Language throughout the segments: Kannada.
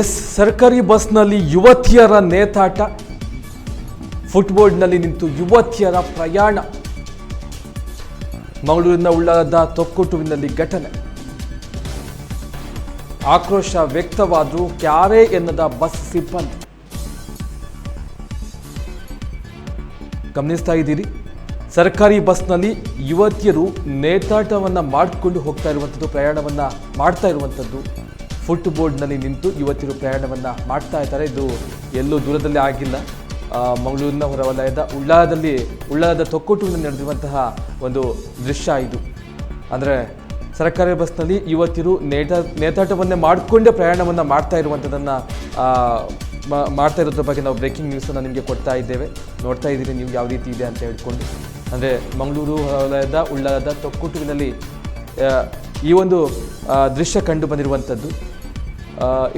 ಎಸ್, ಸರ್ಕಾರಿ ಬಸ್ನಲ್ಲಿ ಯುವತಿಯರ ನೇತಾಟ. ಫುಟ್ಬೋರ್ಡ್ನಲ್ಲಿ ನಿಂತು ಯುವತಿಯರ ಪ್ರಯಾಣ. ಮಂಗಳೂರಿನ ಉಳ್ಳಾಲದ ತೊಕ್ಕುಟುವಿನಲ್ಲಿ ಘಟನೆ. ಆಕ್ರೋಶ ವ್ಯಕ್ತವಾದರೂ ಕ್ಯಾರೆ ಎನ್ನದ ಬಸ್ ಸಿಬ್ಬಂದಿ. ಗಮನಿಸ್ತಾ ಇದ್ದೀರಿ, ಸರ್ಕಾರಿ ಬಸ್ನಲ್ಲಿ ಯುವತಿಯರು ನೇತಾಟವನ್ನು ಮಾಡಿಕೊಂಡು ಹೋಗ್ತಾ ಇರುವಂಥದ್ದು, ಪ್ರಯಾಣವನ್ನು ಮಾಡ್ತಾ ಇರುವಂಥದ್ದು. ಫುಟ್ಬೋರ್ಡ್ನಲ್ಲಿ ನಿಂತು ಇವತ್ತಿರು ಪ್ರಯಾಣವನ್ನು ಮಾಡ್ತಾ ಇದ್ದಾರೆ. ಇದು ಎಲ್ಲೂ ದೂರದಲ್ಲಿ ಆಗಿಲ್ಲ. ಮಂಗಳೂರಿನ ಹೊರವಲಯದ ಉಳ್ಳಾಲದಲ್ಲಿ ಉಳ್ಳಾಲದ ತೊಕ್ಕೊಟುವಿನಲ್ಲಿ ನಡೆದಿರುವಂತಹ ಒಂದು ದೃಶ್ಯ ಇದು. ಅಂದರೆ ಸರ್ಕಾರಿ ಬಸ್ನಲ್ಲಿ ಇವತ್ತಿರು ನೇಟ ನೇತಾಟವನ್ನೇ ಮಾಡಿಕೊಂಡೇ ಪ್ರಯಾಣವನ್ನು ಮಾಡ್ತಾ ಇರುವಂಥದ್ದನ್ನು ಮಾಡ್ತಾ ಇರೋದ್ರ ಬಗ್ಗೆ ನಾವು ಬ್ರೇಕಿಂಗ್ ನ್ಯೂಸನ್ನು ನಿಮಗೆ ಕೊಡ್ತಾ ಇದ್ದೇವೆ. ನೋಡ್ತಾ ಇದ್ದೀರಿ ನೀವು ಯಾವ ರೀತಿ ಇದೆ ಅಂತ ಹೇಳ್ಕೊಂಡು. ಅಂದರೆ ಮಂಗಳೂರು ಹೊರವಲಯದ ಉಳ್ಳಾಲದ ತೊಕ್ಕೊಟುವಿನಲ್ಲಿ ಈ ಒಂದು ದೃಶ್ಯ ಕಂಡು ಬಂದಿರುವಂಥದ್ದು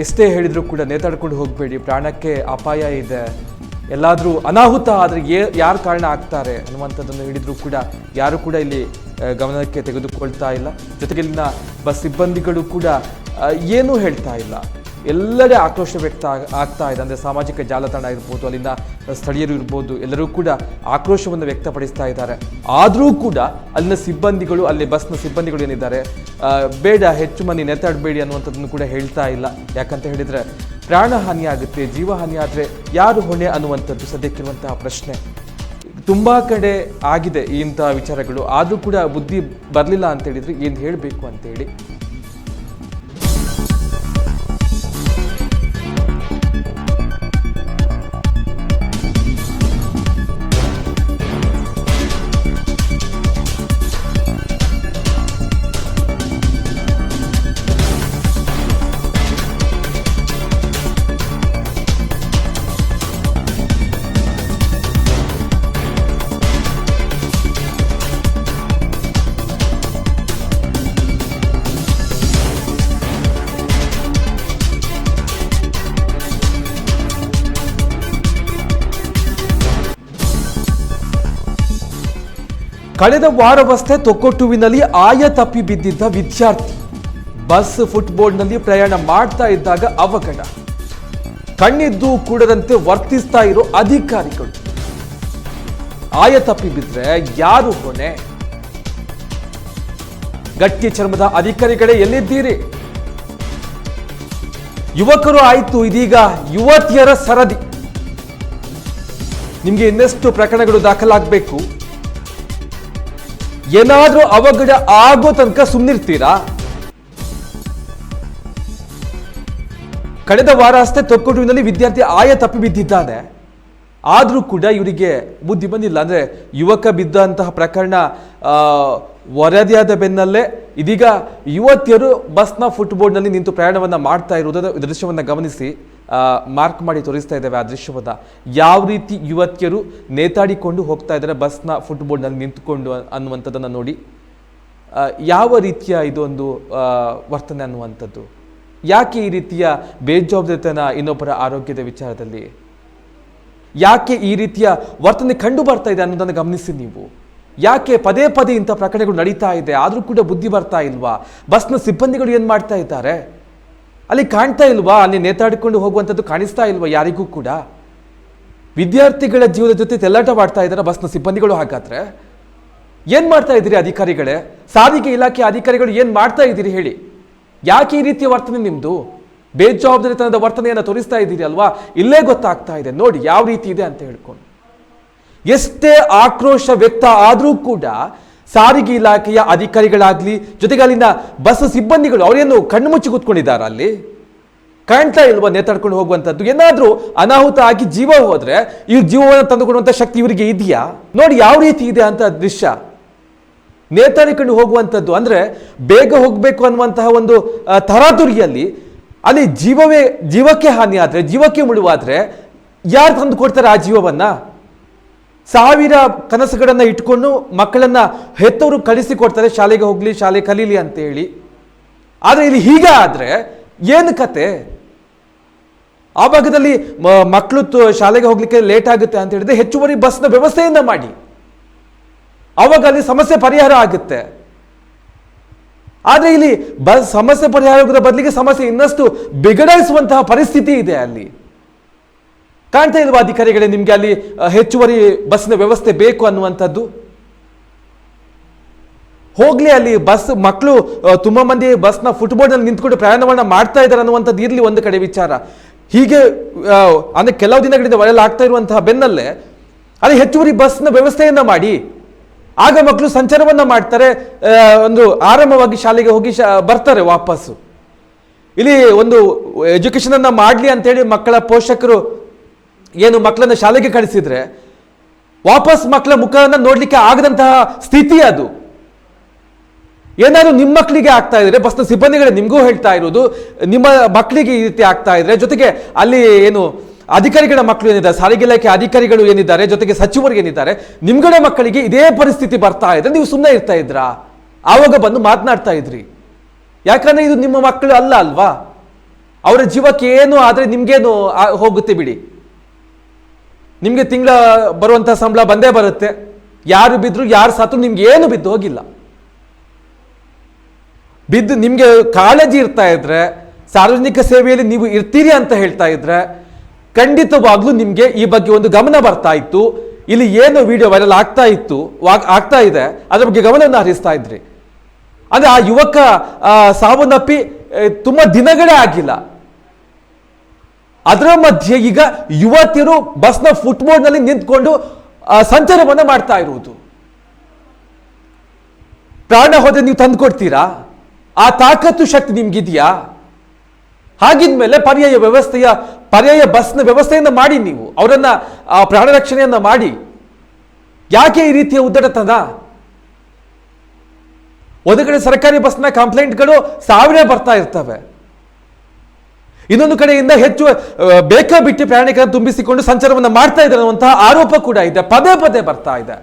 ಎಷ್ಟೇ ಹೇಳಿದರೂ ಕೂಡ ನೇತಾಡ್ಕೊಂಡು ಹೋಗಬೇಡಿ. ಪ್ರಾಣಕ್ಕೆ ಅಪಾಯ ಇದೆ. ಎಲ್ಲಾದರೂ ಅನಾಹುತ ಆದರೆ ಏ, ಯಾರು ಕಾರಣ ಆಗ್ತಾರೆ ಅನ್ನುವಂಥದ್ದನ್ನು ಹೇಳಿದರೂ ಕೂಡ ಯಾರು ಕೂಡ ಇಲ್ಲಿ ಗಮನಕ್ಕೆ ತೆಗೆದುಕೊಳ್ತಾ ಇಲ್ಲ. ಜೊತೆಗೆ ಇಲ್ಲಿನ ಬಸ್ ಸಿಬ್ಬಂದಿಗಳು ಕೂಡ ಏನೂ ಹೇಳ್ತಾ ಇಲ್ಲ. ಎಲ್ಲೆಡೆ ಆಕ್ರೋಶ ವ್ಯಕ್ತ ಆಗ್- ಆಗ್ತಾ ಇದೆ. ಅಂದರೆ ಸಾಮಾಜಿಕ ಜಾಲತಾಣ ಇರ್ಬೋದು ಅಲ್ಲಿಂದ ಸ್ಥಳೀಯರು ಇರ್ಬೋದು, ಎಲ್ಲರೂ ಕೂಡ ಆಕ್ರೋಶವನ್ನು ವ್ಯಕ್ತಪಡಿಸ್ತಾ ಇದ್ದಾರೆ. ಆದರೂ ಕೂಡ ಅಲ್ಲಿನ ಸಿಬ್ಬಂದಿಗಳು, ಅಲ್ಲಿ ಬಸ್ನ ಸಿಬ್ಬಂದಿಗಳು ಏನಿದ್ದಾರೆ ಬೇಡ, ಹೆಚ್ಚು ಮಂದಿ ನೆತ್ತಾಡಬೇಡಿ ಅನ್ನುವಂಥದ್ದನ್ನು ಕೂಡ ಹೇಳ್ತಾ ಇಲ್ಲ. ಯಾಕಂತ ಹೇಳಿದರೆ, ಪ್ರಾಣ ಹಾನಿ ಆಗುತ್ತೆ, ಜೀವ ಹಾನಿ ಆದರೆ ಯಾರು ಹೊಣೆ ಅನ್ನುವಂಥದ್ದು ಸದ್ಯಕ್ಕಿರುವಂತಹ ಪ್ರಶ್ನೆ. ತುಂಬ ಕಡೆ ಆಗಿದೆ ಇಂಥ ವಿಚಾರಗಳು. ಆದರೂ ಕೂಡ ಬುದ್ಧಿ ಬರಲಿಲ್ಲ ಅಂತ ಹೇಳಿದ್ರೆ ಏನು ಹೇಳಬೇಕು ಅಂತೇಳಿ ಕಳೆದ ವಾರವಷ್ಟೇ ತೊಕ್ಕೊಟ್ಟುವಿನಲ್ಲಿ ಆಯ ತಪ್ಪಿ ಬಿದ್ದಿದ್ದ ವಿದ್ಯಾರ್ಥಿ. ಬಸ್ ಫುಟ್ಬೋರ್ಡ್ನಲ್ಲಿ ಪ್ರಯಾಣ ಮಾಡ್ತಾ ಇದ್ದಾಗ ಅವಘಡ. ಕಣ್ಣಿದ್ದು ಕೂಡದಂತೆ ವರ್ತಿಸ್ತಾ ಇರೋ ಅಧಿಕಾರಿಗಳು. ಆಯ ತಪ್ಪಿ ಬಿದ್ರೆ ಯಾರು ಹೊಣೆ ಗಟ್ಟಿ ಚರ್ಮದ ಅಧಿಕಾರಿಗಳೇ ಎಲ್ಲಿದ್ದೀರಿ? ಯುವಕರು ಆಯ್ತು ಇದೀಗ ಯುವತಿಯರ ಸರದಿ. ನಿಮ್ಗೆ ಇನ್ನೆಷ್ಟು ಪ್ರಕರಣಗಳು ದಾಖಲಾಗಬೇಕು? ಏನಾದ್ರೂ ಅವಘಡ ಆಗೋ ತನಕ ಸುಮ್ಮನಿರ್ತೀರಾ ಕಳೆದ ವಾರ ಅಷ್ಟೇ ತೊಕ್ಕೊಟುವಿನಲ್ಲಿ ವಿದ್ಯಾರ್ಥಿ ಆಯ ತಪ್ಪಿ ಬಿದ್ದಿದ್ದಾನೆ. ಆದರೂ ಕೂಡ ಇವರಿಗೆ ಬುದ್ಧಿ ಬಂದಿಲ್ಲ. ಅಂದ್ರೆ ಯುವಕ ಬಿದ್ದಂತಹ ಪ್ರಕರಣ ವರದಿಯಾದ ಬೆನ್ನಲ್ಲೇ ಇದೀಗ ಯುವತಿಯರು ಬಸ್ನ ಫುಟ್ಬೋರ್ಡ್ನಲ್ಲಿ ನಿಂತು ಪ್ರಯಾಣವನ್ನ ಮಾಡ್ತಾ ಇರುವುದರ ದೃಶ್ಯವನ್ನ ಗಮನಿಸಿ. ಮಾರ್ಕ್ ಮಾಡಿ ತೋರಿಸ್ತಾ ಇದ್ದೇವೆ ಆ ದೃಶ್ಯವಾದ. ಯಾವ ರೀತಿ ಯುವತಿಯರು ನೇತಾಡಿಕೊಂಡು ಹೋಗ್ತಾ ಇದ್ದಾರೆ ಬಸ್ನ ಫುಟ್ಬೋರ್ಡ್ನಲ್ಲಿ ನಿಂತುಕೊಂಡು ಅನ್ನುವಂಥದ್ದನ್ನು ನೋಡಿ. ಯಾವ ರೀತಿಯ ಇದೊಂದು ವರ್ತನೆ ಅನ್ನುವಂಥದ್ದು? ಯಾಕೆ ಈ ರೀತಿಯ ಬೇಜವಾಬ್ದಾರಿತನ ಇನ್ನೊಬ್ಬರ ಆರೋಗ್ಯದ ವಿಚಾರದಲ್ಲಿ? ಯಾಕೆ ಈ ರೀತಿಯ ವರ್ತನೆ ಕಂಡು ಬರ್ತಾ ಇದೆ ಅನ್ನೋದನ್ನು ಗಮನಿಸಿ ನೀವು. ಯಾಕೆ ಪದೇ ಪದೇ ಇಂಥ ಪ್ರಕರಣಗಳು ನಡೀತಾ ಇದೆ, ಆದರೂ ಕೂಡ ಬುದ್ಧಿ ಬರ್ತಾ ಇಲ್ವಾ? ಬಸ್ನ ಸಿಬ್ಬಂದಿಗಳು ಏನು ಮಾಡ್ತಾ ಇದ್ದಾರೆ? ಅಲ್ಲಿ ಕಾಣ್ತಾ ಇಲ್ವಾ? ಅಲ್ಲಿ ನೇತಾಡಿಕೊಂಡು ಹೋಗುವಂಥದ್ದು ಕಾಣಿಸ್ತಾ ಇಲ್ವಾ ಯಾರಿಗೂ ಕೂಡ? ವಿದ್ಯಾರ್ಥಿಗಳ ಜೀವದ ಜೊತೆ ತೆಲ್ಲಾಟ ಮಾಡ್ತಾ ಇದ್ದಾರೆ ಬಸ್ನ ಸಿಬ್ಬಂದಿಗಳು ಹಾಗಾದ್ರೆ? ಏನು ಮಾಡ್ತಾ ಇದ್ದೀರಿ ಅಧಿಕಾರಿಗಳೇ? ಸಾರಿಗೆ ಇಲಾಖೆ ಅಧಿಕಾರಿಗಳು ಏನು ಮಾಡ್ತಾ ಇದ್ದೀರಿ ಹೇಳಿ? ಯಾಕೆ ಈ ರೀತಿಯ ವರ್ತನೆ ನಿಮ್ಮದು ಬೇಜವಾಬ್ದಾರಿತನದ ವರ್ತನೆಯನ್ನು ತೋರಿಸ್ತಾ ಇದ್ದೀರಿ ಅಲ್ವಾ? ಇಲ್ಲೇ ಗೊತ್ತಾಗ್ತಾ ಇದೆ. ನೋಡಿ, ಯಾವ ರೀತಿ ಇದೆ ಅಂತ ಹೇಳ್ಕೊಂಡು. ಎಷ್ಟೇ ಆಕ್ರೋಶ ವ್ಯಕ್ತ ಆದರೂ ಕೂಡ ಸಾರಿಗೆ ಇಲಾಖೆಯ ಅಧಿಕಾರಿಗಳಾಗಲಿ, ಜೊತೆಗೆ ಅಲ್ಲಿನ ಬಸ್ ಸಿಬ್ಬಂದಿಗಳು ಅವರೇನು ಕಣ್ಣು ಮುಚ್ಚಿ ಕೂತ್ಕೊಂಡಿದ್ದಾರೆ ಅಲ್ಲಿ? ಕಾಣ್ತಾ ಇಲ್ವಾ ನೇತಾಡ್ಕೊಂಡು ಹೋಗುವಂಥದ್ದು? ಏನಾದರೂ ಅನಾಹುತ ಆಗಿ ಜೀವ ಹೋದರೆ ಇವ್ರ ಜೀವವನ್ನು ತಂದುಕೊಡುವಂಥ ಶಕ್ತಿ ಇವರಿಗೆ ಇದೆಯಾ? ನೋಡಿ, ಯಾವ ರೀತಿ ಇದೆ ಅಂತ ದೃಶ್ಯ. ನೇತಾಡಿಕೊಂಡು ಹೋಗುವಂಥದ್ದು ಅಂದರೆ ಬೇಗ ಹೋಗಬೇಕು ಅನ್ನುವಂತಹ ಒಂದು ತರಾತುರಿಯಲ್ಲಿ ಅಲ್ಲಿ ಜೀವವೇ, ಜೀವಕ್ಕೆ ಹಾನಿ ಆದರೆ, ಜೀವಕ್ಕೆ ಮುಳುವಾದರೆ ಯಾರು ತಂದು ಕೊಡ್ತಾರೆ ಆ ಜೀವವನ್ನ? ಸಾವಿರ ಕನಸುಗಳನ್ನು ಇಟ್ಕೊಂಡು ಮಕ್ಕಳನ್ನು ಹೆತ್ತವರು ಕಳಿಸಿ ಕೊಡ್ತಾರೆ ಶಾಲೆಗೆ ಹೋಗಲಿ, ಶಾಲೆ ಕಲೀಲಿ ಅಂತ ಹೇಳಿ ಆದ್ರೆ ಇಲ್ಲಿ ಹೀಗೆ ಆದರೆ ಏನು ಕತೆ? ಆ ಭಾಗದಲ್ಲಿ ಮಕ್ಕಳು ಶಾಲೆಗೆ ಹೋಗ್ಲಿಕ್ಕೆ ಲೇಟ್ ಆಗುತ್ತೆ ಅಂತ ಹೇಳಿದ್ರೆ ಹೆಚ್ಚುವರಿ ಬಸ್ನ ವ್ಯವಸ್ಥೆಯನ್ನು ಮಾಡಿ. ಅವಾಗ ಅಲ್ಲಿ ಸಮಸ್ಯೆ ಪರಿಹಾರ ಆಗುತ್ತೆ. ಆದರೆ ಇಲ್ಲಿ ಬಸ್ ಸಮಸ್ಯೆ ಪರಿಹಾರ ಬದಲಿಗೆ ಸಮಸ್ಯೆ ಇನ್ನಷ್ಟು ಬಿಗಡಾಯಿಸುವಂತಹ ಪರಿಸ್ಥಿತಿ ಇದೆ ಅಲ್ಲಿ. ಕಾಣ್ತಾ ಇಲ್ವಾ ಅಧಿಕಾರಿಗಳೇ, ನಿಮಗೆ ಅಲ್ಲಿ ಹೆಚ್ಚುವರಿ ಬಸ್ನ ವ್ಯವಸ್ಥೆ ಬೇಕು ಅನ್ನುವಂಥದ್ದು? ಹೋಗ್ಲಿ ಅಲ್ಲಿ ಬಸ್ ಮಕ್ಕಳು ತುಂಬ ಮಂದಿ ಬಸ್ನ ಫುಟ್ಬೋರ್ಡ್ನಲ್ಲಿ ನಿಂತ್ಕೊಂಡು ಪ್ರಯಾಣವನ್ನ ಮಾಡ್ತಾ ಇದ್ದಾರೆ ಅನ್ನುವಂಥದ್ದು ಇರ್ಲಿ ಒಂದು ಕಡೆ ವಿಚಾರ. ಹೀಗೆ ಅಂದರೆ ಕೆಲವು ದಿನಗಳಿಂದ ವೈರಲ್ ಆಗ್ತಾ ಇರುವಂತಹ ಬೆನ್ನಲ್ಲೇ, ಅಲ್ಲಿ ಹೆಚ್ಚುವರಿ ಬಸ್ನ ವ್ಯವಸ್ಥೆಯನ್ನು ಮಾಡಿ, ಆಗ ಮಕ್ಕಳು ಸಂಚಾರವನ್ನ ಮಾಡ್ತಾರೆ ಒಂದು ಆರಾಮವಾಗಿ ಶಾಲೆಗೆ ಹೋಗಿ ಬರ್ತಾರೆ ವಾಪಸ್ಸು. ಇಲ್ಲಿ ಒಂದು ಎಜುಕೇಶನ್ ಮಾಡಲಿ ಮಾಡ್ಲಿ ಅಂತೇಳಿ ಮಕ್ಕಳ ಪೋಷಕರು ಏನು ಮಕ್ಕಳನ್ನ ಶಾಲೆಗೆ ಕಳಿಸಿದ್ರೆ ವಾಪಸ್ ಮಕ್ಕಳ ಮುಖವನ್ನು ನೋಡಲಿಕ್ಕೆ ಆಗದಂತಹ ಸ್ಥಿತಿ ಅದು. ಏನಾದ್ರು ನಿಮ್ಮ ಮಕ್ಕಳಿಗೆ ಆಗ್ತಾ ಇದ್ರೆ, ಬಸ್ನ ಸಿಬ್ಬಂದಿಗಳೇ ನಿಮಗೂ ಹೇಳ್ತಾ ಇರೋದು ನಿಮ್ಮ ಮಕ್ಕಳಿಗೆ ಈ ರೀತಿ ಆಗ್ತಾ ಇದ್ರೆ, ಜೊತೆಗೆ ಅಲ್ಲಿ ಏನು ಅಧಿಕಾರಿಗಳ ಮಕ್ಕಳು ಏನಿದ್ದಾರೆ, ಸಾರಿಗೆ ಇಲಾಖೆ ಅಧಿಕಾರಿಗಳು ಏನಿದ್ದಾರೆ, ಜೊತೆಗೆ ಸಚಿವರು ಏನಿದ್ದಾರೆ ನಿಮ್ಗಳ ಮಕ್ಕಳಿಗೆ ಇದೇ ಪರಿಸ್ಥಿತಿ ಬರ್ತಾ ಇದ್ರೆ ನೀವು ಸುಮ್ಮನೆ ಇರ್ತಾ ಇದ್ರಾ? ಆವಾಗ ಬಂದು ಮಾತನಾಡ್ತಾ ಇದ್ರಿ. ಯಾಕಂದ್ರೆ ಇದು ನಿಮ್ಮ ಮಕ್ಕಳು ಅಲ್ಲ ಅಲ್ವಾ? ಅವರ ಜೀವಕ್ಕೆ ಏನು ಆದರೆ ನಿಮ್ಗೇನು ಹೋಗುತ್ತೆ ಬಿಡಿ. ನಿಮ್ಗೆ ತಿಂಗಳ ಬರುವಂಥ ಸಂಬಳ ಬಂದೇ ಬರುತ್ತೆ. ಯಾರು ಬಿದ್ದರು ಯಾರು ಸಾತ್ರು ನಿಮ್ಗೆ ಏನು ಬಿದ್ದು ಹೋಗಿಲ್ಲ. ಬಿದ್ದು ನಿಮಗೆ ಕಾಳಜಿ ಇರ್ತಾ ಇದ್ರೆ, ಸಾರ್ವಜನಿಕ ಸೇವೆಯಲ್ಲಿ ನೀವು ಇರ್ತೀರಿ ಅಂತ ಹೇಳ್ತಾ ಇದ್ರೆ, ಖಂಡಿತವಾಗ್ಲೂ ನಿಮಗೆ ಈ ಬಗ್ಗೆ ಒಂದು ಗಮನ ಬರ್ತಾ ಇತ್ತು. ಇಲ್ಲಿ ಏನು ವಿಡಿಯೋ ವೈರಲ್ ಆಗ್ತಾ ಇತ್ತು ಆಗ್ತಾ ಇದೆ, ಅದ್ರ ಬಗ್ಗೆ ಗಮನವನ್ನು ಹರಿಸ್ತಾ ಇದ್ರಿ. ಅಂದ್ರೆ ಆ ಯುವಕ ಸಾವನ್ನಪ್ಪಿ ತುಂಬಾ ದಿನಗಳೇ ಆಗಿಲ್ಲ. ಅದರ ಮಧ್ಯೆ ಈಗ ಯುವತಿಯರು ಬಸ್ನ ಫುಟ್ಬೋರ್ಡ್ನಲ್ಲಿ ನಿಂತ್ಕೊಂಡು ಸಂಚಾರವನ್ನು ಮಾಡ್ತಾ ಇರುವುದು. ಪ್ರಾಣ ಹೋದ್ರೆ ನೀವು ತಂದು ಕೊಡ್ತೀರಾ ಆ ತಾಕತ್ತು ಶಕ್ತಿ ನಿಮ್ಗಿದ್ಯಾ? ಹಾಗಿದ್ಮೇಲೆ ಪರ್ಯಾಯ ವ್ಯವಸ್ಥೆಯ, ಪರ್ಯಾಯ ಬಸ್ನ ವ್ಯವಸ್ಥೆಯನ್ನು ಮಾಡಿ ನೀವು, ಅವರನ್ನು ಪ್ರಾಣ ರಕ್ಷಣೆಯನ್ನ ಮಾಡಿ. ಯಾಕೆ ಈ ರೀತಿಯ ಉದ್ದಟತನ? ಒಂದು ಕಡೆ ಸರ್ಕಾರಿ ಬಸ್ನ ಕಂಪ್ಲೇಂಟ್ಗಳು ಸಾವಿರ ಬರ್ತಾ ಇರ್ತವೆ. ಇನ್ನೊಂದು ಕಡೆಯಿಂದ ಹೆಚ್ಚು ಬೇಕಾ ಬಿಟ್ಟು ಪ್ರಯಾಣಿಕರನ್ನು ತುಂಬಿಸಿಕೊಂಡು ಸಂಚಾರವನ್ನು ಮಾಡ್ತಾ ಇದ್ದಾರೆ ಅನ್ನುವಂತಹ ಆರೋಪ ಕೂಡ ಇದೆ. ಪದೇ ಪದೇ ಬರ್ತಾ ಇದೆ.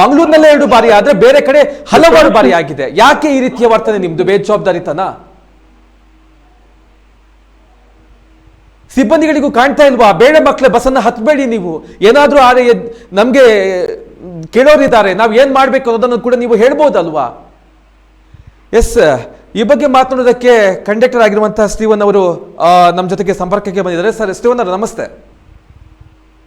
ಮಂಗಳೂರಿನಲ್ಲೇ ಎರಡು ಬಾರಿ ಆದ್ರೆ ಬೇರೆ ಕಡೆ ಹಲವಾರು ಬಾರಿ ಆಗಿದೆ. ಯಾಕೆ ಈ ರೀತಿಯ ವರ್ತನೆ ನಿಮ್ದು? ಬೇಜವಾಬ್ದಾರಿತನ? ಸಿಬ್ಬಂದಿಗಳಿಗೂ ಕಾಣ್ತಾ ಇಲ್ವಾ? ಬೇಡ ಮಕ್ಕಳ ಬಸ್ಸನ್ನು ಹತ್ಬೇಡಿ ನೀವು. ಏನಾದ್ರೂ ಆದರೆ ನಮ್ಗೆ, ಕೇಳೋರಿದ್ದಾರೆ. ನಾವು ಏನ್ ಮಾಡ್ಬೇಕು ಅನ್ನೋದನ್ನು ಕೂಡ ನೀವು ಹೇಳ್ಬೋದಲ್ವಾ? ಎಸ್ ಈ ಬಗ್ಗೆ ಮಾತನಾಡೋದಕ್ಕೆ ಕಂಡಕ್ಟರ್ ಆಗಿರುವಂತಹ ಸ್ಟೀವನ್ ಅವರು ನಮ್ಮ ಜೊತೆಗೆ ಸಂಪರ್ಕಕ್ಕೆ ಬಂದಿದ್ದಾರೆ. ಸರ್ ಸ್ಟೀವನ್ ಅವರು ನಮಸ್ತೆ.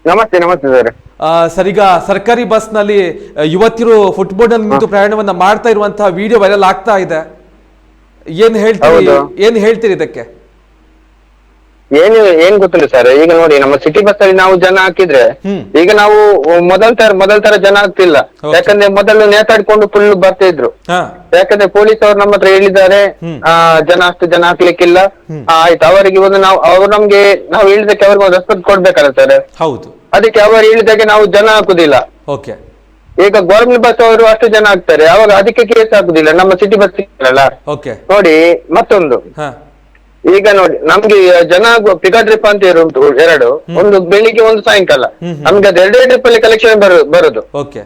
ನಮಸ್ತೆ ನಮಸ್ತೆ ಸರ್. ಆ, ಸರ್ ಈಗ ಸರ್ಕಾರಿ ಬಸ್ನಲ್ಲಿ ಯುವತಿಯರು ಫುಟ್ಬಾಲ್ನಲ್ಲಿ ನಿಂತು ಪ್ರಯಾಣವನ್ನ ಮಾಡ್ತಾ ಇರುವಂತಹ ವಿಡಿಯೋ ವೈರಲ್ ಆಗ್ತಾ ಇದೆ. ಏನ್ ಹೇಳ್ತೀರಿ. ಏನ್ ಹೇಳ್ತೀರಿ ಇದಕ್ಕೆ? ಏನು ಏನ್ ಗೊತ್ತಿಲ್ಲ ಸರ್ ಈಗ ನೋಡಿ ನಮ್ಮ ಸಿಟಿ ಬಸ್ ಅಲ್ಲಿ ನಾವು ಜನ ಹಾಕಿದ್ರೆ ಹ್ಮ್. ಈಗ ನಾವು ಮೊದಲ್ ತರ ಮೊದಲ್ ತರ ಜನ ಆಗ್ತಿಲ್ಲ. Okay. ಯಾಕಂದ್ರೆ ಮೊದಲು ನೇತಾಡ್ಕೊಂಡು ಫುಲ್ ಬರ್ತಾ ಇದ್ರು. ಹಾ. ಯಾಕಂದ್ರೆ ಪೊಲೀಸ್ ಅವ್ರು ನಮ್ಮ ಹತ್ರ ಹೇಳಿದ್ದಾರೆ. ಆ ಜನ ಅಷ್ಟು ಜನ ಹಾಕ್ಲಿಕ್ಕಿಲ್ಲ. ಆ, ಆಯ್ತು. ಅವರಿಗೆ ಒಂದು ನಾವು ಅವ್ರು ನಮ್ಗೆ ನಾವು ಹೇಳಿದಕ್ಕೆ ಅವ್ರಿಗೆ ಒಂದು ರೆಸ್ಪೆಕ್ಟ್ ಕೊಡ್ಬೇಕಲ್ಲ ಸರ್ ಹೌದು. ಅದಕ್ಕೆ ಅವರು ಹೇಳಿದಾಗೆ ನಾವು ಜನ ಹಾಕುದಿಲ್ಲ. ಓಕೆ. ಈಗ ಗೌರ್ಮೆಂಟ್ ಬಸ್ ಅವರು ಅಷ್ಟು ಜನ ಆಗ್ತಾರೆ ಅವಾಗ ಅದಕ್ಕೆ ಕೇಸ್ ಆಗುದಿಲ್ಲ ನಮ್ಮ ಸಿಟಿ ಬಸ್ ಅಲ್ಲ ಓಕೆ. ನೋಡಿ ಮತ್ತೊಂದು. ಹಾ. ಈಗ ನೋಡಿ ನಮ್ಗೆ ಜನ ಪಿಕ ಟ್ರಿಪ್ ಅಂತ ಉಂಟು ಎರಡು. ಒಂದು ಬೆಳಿಗ್ಗೆ ಒಂದು ಸಾಯಂಕಾಲ. ನಮ್ಗೆ ಅದು ಎರಡೇ ಟ್ರಿಪ್ ಅಲ್ಲಿ ಕಲೆಕ್ಷನ್ ಬರುದು.